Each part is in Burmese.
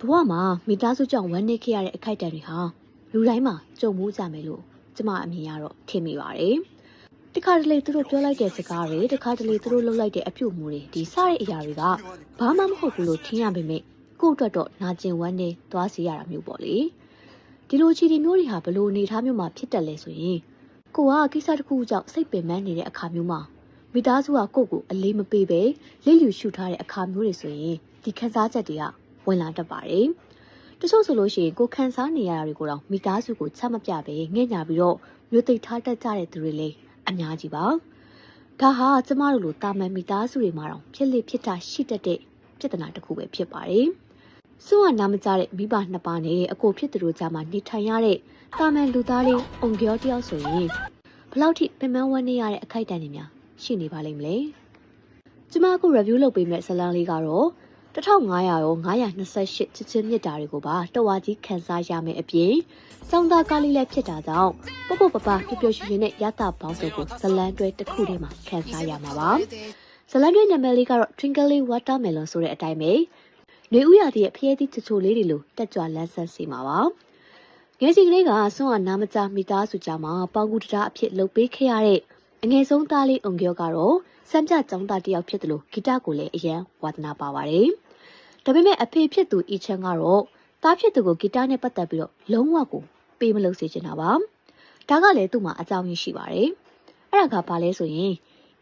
ဘဝမှာမိသားစုကြောင့်ဝမ်းနည်းခဲ့ရတဲ့အခိုက်အတန့်တွေဟာလူတိုင်းမှာကြုံမှုကြမယ်လို့ကျမအမြင်ရတော့ထင်မိပါတယ်။တခါတလေသူတို့ပြောလိုက်တဲ့စကားတွေတခါတလေသူတို့လုပ်လိုက်တဲ့အပြုတ်မှုတွေဒီစတဲ့အရာတွေကဘာမှမဟုတ်ဘူးလို့ထင်ရပေမဲ့ကိုယ့်အတွက်တော့နာကျင်ဝမ်းနည်းသွားစေရတာမျိုးပေါ့လေ။ဒီလိုချီတီမျိုးတွေဟာဘလို့အနေထားမျိုးမှာဖြစ်တက်လဲဆိုရင်ကိုကကိစ္စတစ်ခုကြောင့်စိတ်ပင်ပန်းနေတဲ့အခါမျိုးမှာမိသားစုကကိုယ့်ကိုအလေးမပေးပဲလိလျူရှုထားတဲ့အခါမျိုးတွေဆိုရင်ဒီခံစားချက်တွေက ဝင်လာတတ်ပါတယ်။တချို့ဆိုလို့ရှိရင်ကိုခံစားနေရတာတွေကိုတော့မိသားစုကိုချက်မပြပဲငဲ့ညာပြီးတော့မျိုးသိပ်ထားတတ်ကြတဲ့သူတွေလည်းအများကြီးပါ။ဒါဟာကျမတို့လိုတာမန်မိသားစုတွေမှာတော့ဖြစ်လေဖြစ်တာရှိတတ်တဲ့ပြဿနာတစ်ခုပဲဖြစ်ပါတယ်။စွန့်ကနာမကြတဲ့မိဘနှစ်ပါးနဲ့အကိုဖြစ်သူတို့ကြားမှာနေထိုင်ရတဲ့တာမန်လူသားလေးအုံကျော်တယောက်ဆိုရင်ဘလောက်ထိပင်ပန်းဝန်းနေရတဲ့အခိုက်အတန့်တွေများရှိနေပါလိမ့်မလဲ။ကျမအခု review လုပ်ပေးမယ့်ဇာတ်လမ်းလေးကတော့ 1500ရော928ချစ်ချင်းမြစ်တာတွေကိုပါတဝါကြီးခန်းစားရမယ်အပြင်စောင်းသားကားလေးလည်းဖြစ်တာကြောင့်ပုတ်ပုတ်ပပပျော်ပျော်ရွှင်ရွှင်နဲ့ရတာပေါင်းစုံကိုဇလန်းတွဲတစ်ခုတည်းမှာခန်းစားရမှာပါဇလန်းတွဲနာမည်လေးကတော့ Twinkly Watermelon ဆိုတဲ့အတိုင်းပဲနေဥရသည်ရဲ့ဖျဲသီးချချိုလေးတွေလိုတက်ကြွလန်းဆန်းစေမှာပါငယ်စဉ်ကလေးကဆွမ်းအနာမကြမိသားစုကြမှာပေါင်ကူတရာအဖြစ်လှုပ်ပေးခဲ့ရတဲ့အငယ်ဆုံးသားလေးအုံကျော်ကတော့ စံပြကျောင်းသားတစ်ယောက်ဖြစ်တယ်လို့ဂီတကိုလည်းအရန်ဝါသနာပါပါတယ်။ဒါပေမဲ့အဖေဖြစ်သူအီချန်ကတော့သားဖြစ်သူကိုဂီတနဲ့ပတ်သက်ပြီးတော့လုံးဝကိုပေးမလို့စေချင်တာပါ။ဒါကလည်းသူ့မှာအကြောင်းရင်းရှိပါတယ်။အဲ့ဒါကဘာလဲဆိုရင်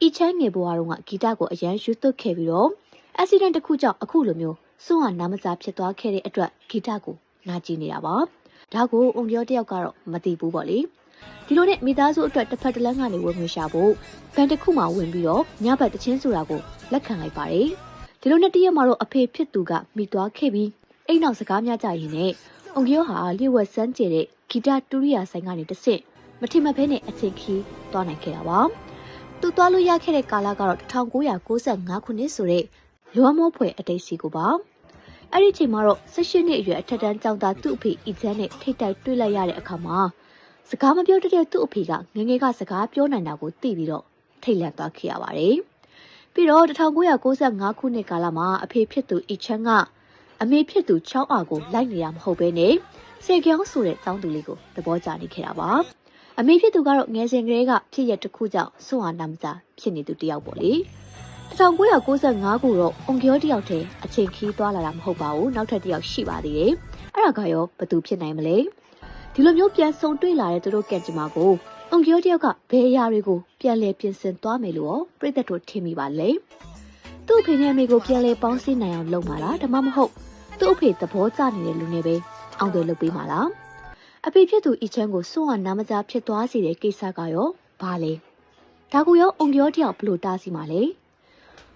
အီချန်ငယ်ဘဝတုန်းကဂီတကိုအရန်ယူသွတ်ခဲ့ပြီးတော့အက်ဆီဒန့်တစ်ခုကြောင့်အခုလိုမျိုးစွန့်ဟာနာမစာဖြစ်သွားခဲ့တဲ့အတွက်ဂီတကိုနာကျင်နေတာပါ။ဒါကိုအုံပြောတယောက်ကတော့မသိဘူးပေါ့လေ။ ဒီလိုနဲ့မိသားစုအတွက်တစ်ဖက်တစ်လမ်းကနေဝင်ငွေရှာဖို့ဘန်တစ်ခုမှဝင်ပြီးတော့ညဘက်တချင်းဆိုတာကိုလက်ခံလိုက်ပါတယ်။ဒီလိုနဲ့တရက်မှာတော့အဖေဖြစ်သူကမိသွားခဲ့ပြီးအိမ်နောက်စကားများကြရင်နဲ့အုံကျော်ဟာလျှို့ဝှက်စမ်းကျတဲ့ဂီတတူရိယာဆိုင်ကနေတဆင့်မထင်မှတ်ဘဲနဲ့အချိန်ခီးသွားနိုင်ခဲ့တာပါ။သူသွားလို့ရခဲ့တဲ့ကာလကတော့1995ခုနှစ်ဆိုတဲ့လွမ်းမောဖွယ်အတိတ်စီကိုပါ။အဲ့ဒီချိန်မှာတော့16နှစ်အရွယ်အထက်တန်းကျောင်းသားသူ့အဖေအီချမ်းနဲ့ထိတ်တိုက်တွေ့လိုက်ရတဲ့အခါမှာ စကားမပြောတတ်တဲ့သူ့အဖေကငငယ်ကစကားပြောနိုင်တာကိုသိပြီးတော့ထိတ်လန့်သွားခဲ့ရပါတယ်။ပြီးတော့1995ခုနှစ်ကာလမှာအဖေဖြစ်သူအီချမ်းကအမေဖြစ်သူချောင်းအာကိုလိုက်နေတာမဟုတ်ဘဲနဲ့စေကျောင်းဆိုတဲ့ចောင်းသူလေးကိုသဘောကျနေခဲ့တာပါ။အမေဖြစ်သူကတော့ငယ်စဉ်ကလေးကဖြစ်ရတစ်ခုကြောင့်ဆွမ်းအားနာမစာဖြစ်နေသူတယောက်ပေါ့လေ။1995ခုတော့အုံကျော်တယောက်တည်းအချိန်ခီးသွားလာတာမဟုတ်ပါဘူးနောက်ထပ်တယောက်ရှိပါသေးတယ်။အဲ့ဒါကရောဘသူဖြစ်နိုင်မလဲ။ ဒီလိုမျိုးပြန်ဆုံတွေ့လာတဲ့သူတို့ကံကြမ္မာကိုအုံကျော်တယောက်ကဘယ်အရာတွေကိုပြန်လဲပြင်ဆင်သွားမယ်လို့ပြိသက်တို့ထင်မိပါလဲ။သူ့အဖေနဲ့အမေကိုပြန်လဲပေါင်းစည်းနိုင်အောင်လုပ်မှာလားဒါမှမဟုတ်သူ့အဖေသဘောကျနေတဲ့လူနဲ့ပဲအောင်တယ်လုပ်ပေးမှာလားအဖေဖြစ်သူအီချမ်းကိုစွန့်အားနာမကြားဖြစ်သွားစေတဲ့ကိစ္စကရောဘာလဲဒါကိုရောအုံကျော်တယောက်ဘလို့တားစီမှာလဲ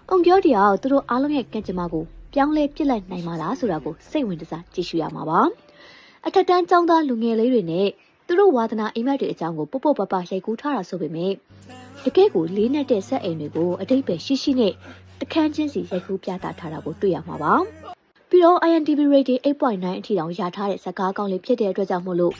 အုံကျော်တယောက်သူတို့အားလုံးရဲ့ကံကြမ္မာကိုပြောင်းလဲပြစ်လိုက်နိုင်မှာလားဆိုတာကိုစိတ်ဝင်စားကြည့်ရှုရမှာပါ အထက်တန်းចောင်းသားလူငယ်လေးတွေနဲ့သူတို့ဝါသနာအိမ်မက်တွေအကြောင်းကိုပုတ်ပုတ်ပပရိုက်ကူးထားတာဆိုပေမဲ့တကယ့်ကိုလေးနက်တဲ့ဆက်အိမ်တွေကိုအတိတ်ပဲရှိရှိနဲ့တခန်းချင်းစီရိုက်ကူးပြသထားတာကိုတွေ့ရမှာပါပြီးတော့ INTV rating 8.9အထိတောင်ရထားတဲ့ဇာတ်ကားကောင်းလေးဖြစ်တဲ့အတွက်ကြောင့်မို့လို့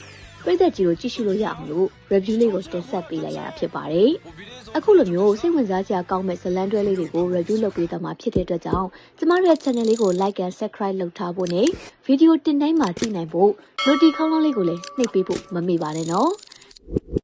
ပြည်သက်ကြီးကိုကြည့်ရှုလို့ရအောင်လို့ review လေးကိုတင်ဆက်ပေးလိုက်ရတာဖြစ်ပါတယ်။ အခုလိုမျိုးစိတ်ဝင်စားစရာကောင်းမဲ့ဇလန်တွဲလေးတွေကို review လုပ်ပေးတော့မှာဖြစ်တဲ့အတွက်ကြောင့်ကျမတို့ရဲ့ channel လေးကို like and subscribe လုပ်ထားဖို့နဲ့ video တင်တိုင်းမှာကြည့်နိုင်ဖို့ notification ခေါင်းလေးကိုလည်းနှိပ်ပေးဖို့မမေ့ပါနဲ့နော်။